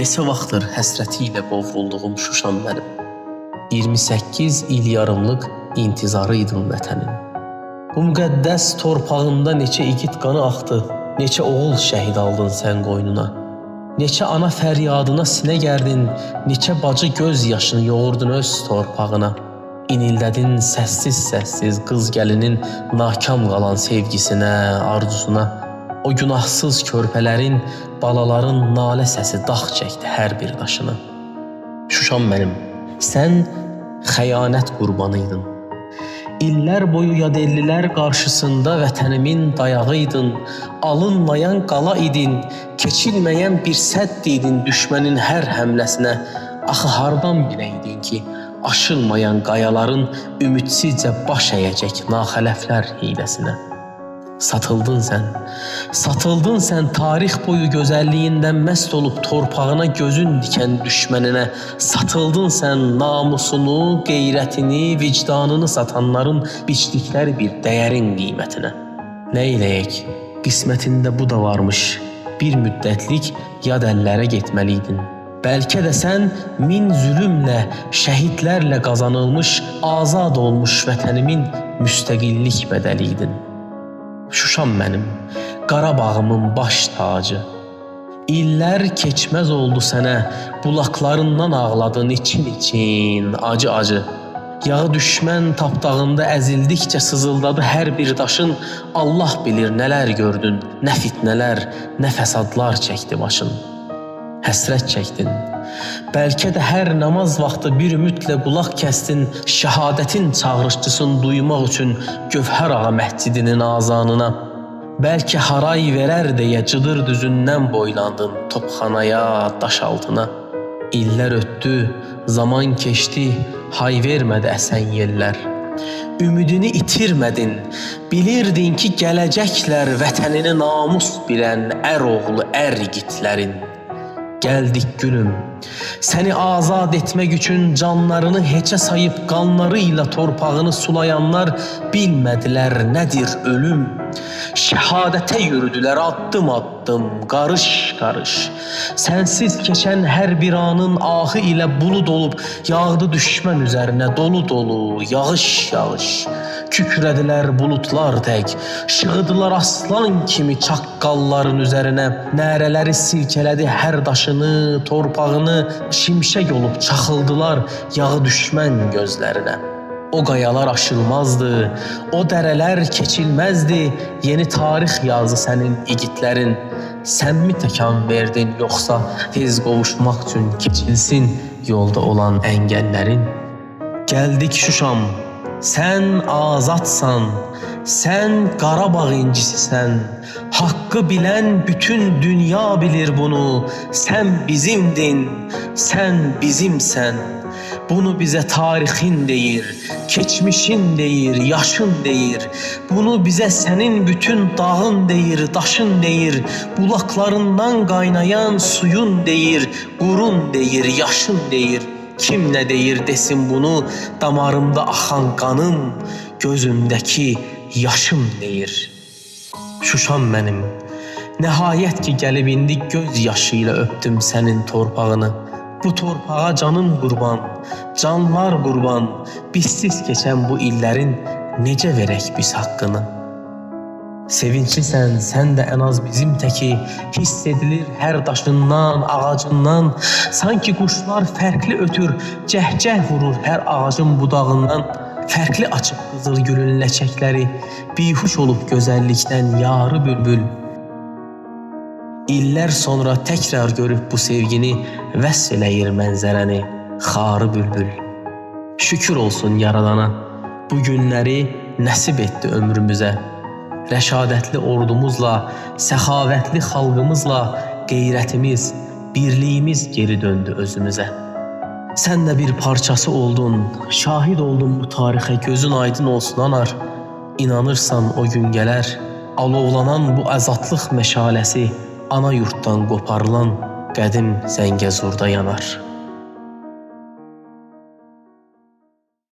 Neçə vaxtdır həsrəti ilə qovrulduğum Şuşam mənim. 28 il yarımlıq intizarı idim vətənin. Bu müqəddəs torpağında neçə igid qanı axdı, neçə oğul şəhid aldın sən qoynuna. Neçə ana fəryadına sinə gərdin, neçə bacı göz yaşını yoğurdun öz torpağına. İnildədin səssiz-səssiz qız gəlinin nakam qalan sevgisinə, arzusuna. O günahsız körpələrin, balaların nalə səsi dağ çəkdi hər bir daşına. Şuşam mənim, sən xəyanət qurbanıydın. İllər boyu yadellilər qarşısında vətənimin dayağıydın. Alınmayan qala idin, keçilməyən bir sədd idin düşmənin hər həmləsinə. Axı hardan biləydin ki, aşılmayan qayaların ümidsizcə baş əyəcək naxələflər hiləsinə. Satıldın sən. Satıldın sən tarix boyu gözəlliyindən məst olub torpağına gözün dikən düşməninə. Satıldın sən namusunu, qeyrətini, vicdanını satanların biçdikləri bir dəyərin qiymətinə. Nə eləyək? Qismətində bu da varmış. Bir müddətlik yad əllərə getməliydin. Bəlkə də sən min zülmlə, şəhidlərlə qazanılmış, azad olmuş vətənimin müstəqillik bədəli idin. Şuşam mənim, Qarabağımın baş tacı. İllər keçməz oldu sənə, bulaqlarından ağladın için-için, acı-acı. Yağı düşmən tapdağında əzildikcə sızıldadı hər bir daşın. Allah bilir nələr gördün, nə fitnələr, nə fəsadlar çəkdi başın. Həsrət çəkdin. Bəlkə də hər namaz vaxtı bir ümidlə qulaq kəsdin, şəhadətin çağrışçısını duymaq üçün Gövhər ağa məscidinin azanına. Bəlkə haray verər deyə cıdır düzündən boylandın topxanaya, daş altına. İllər ötdü, zaman keçdi, hay vermədi əsən yellər. Ümidini itirmədin. Bilirdin ki, gələcəklər vətənini namus bilən ər oğlu ər igidlərin. Gəldik gülüm. Səni azad etmək üçün canlarını heçə sayıb qanları ilə torpağını sulayanlar bilmədilər nədir ölüm. Şəhadətə yürüdülər addım-addım, qarış-qarış. Sənsiz keçən hər bir anın ahı ilə bulud olub yağdı düşmən üzərinə dolu-dolu, yağış-yağış. Kükrədilər buludlar tək, şığıdılar aslan kimi çaqqalların üzərinə. Nərələri silkələdi hər daşını, torpağını, şimşək olub çaxıldılar yağı düşmən gözlərinə. O qayalar aşılmazdı, o dərələr keçilməzdi. Yeni tarix yazdı sənin igidlərin. Sənmi təkan verdin yoxsa tez qovuşmaq üçün keçilsin yolda olan əngəllərin? Gəldik Şuşam, sən azadsan, sən Qarabağ incisisən. Haqqı bilən bütün dünya bilir bunu. Sən bizimdin, sən bizimsən. Bunu bizə tarixin deyir, keçmişin deyir, yaşın deyir. Bunu bizə sənin bütün dağın deyir, daşın deyir. Bulaqlarından qaynayan suyun deyir, qurun deyir, yaşın deyir. Kim nə deyir desin bunu, damarımda axan qanım, gözümdəki yaşım deyir. Şuşam mənim, nəhayət ki gəlib indi göz yaşı ilə öpdüm sənin torpağını. Bu torpağa canım qurban, canlar qurban, bizsiz keçən bu illərin necə verək biz haqqını? Sevinclisən, sən də ən az bizim təki hiss edilir hər daşından, ağacından. Sanki quşlar fərqli ötür, cəhcəh vurur hər ağacın budağından. Fərqli açıb qızıl gülün ləçəkləri, bihuş olub gözəllikdən yarı bülbül. İllər sonra təkrar görüb bu sevgini vəsf eləyir mənzərəni xarı bülbül. Şükür olsun yaradana. Bu günləri nəsib etdi ömrümüzə. Rəşadətli ordumuzla, səxavətli xalqımızla qeyrətimiz, birliyimiz geri döndü özümüzə. Sən də bir parçası oldun, şahid oldun bu tarixə, gözün aydın olsun anar. İnanırsan o gün gələr, alovlanan bu azadlıq məşaləsi ana yurtdan qoparılan qədim Zəngəzurda yanar.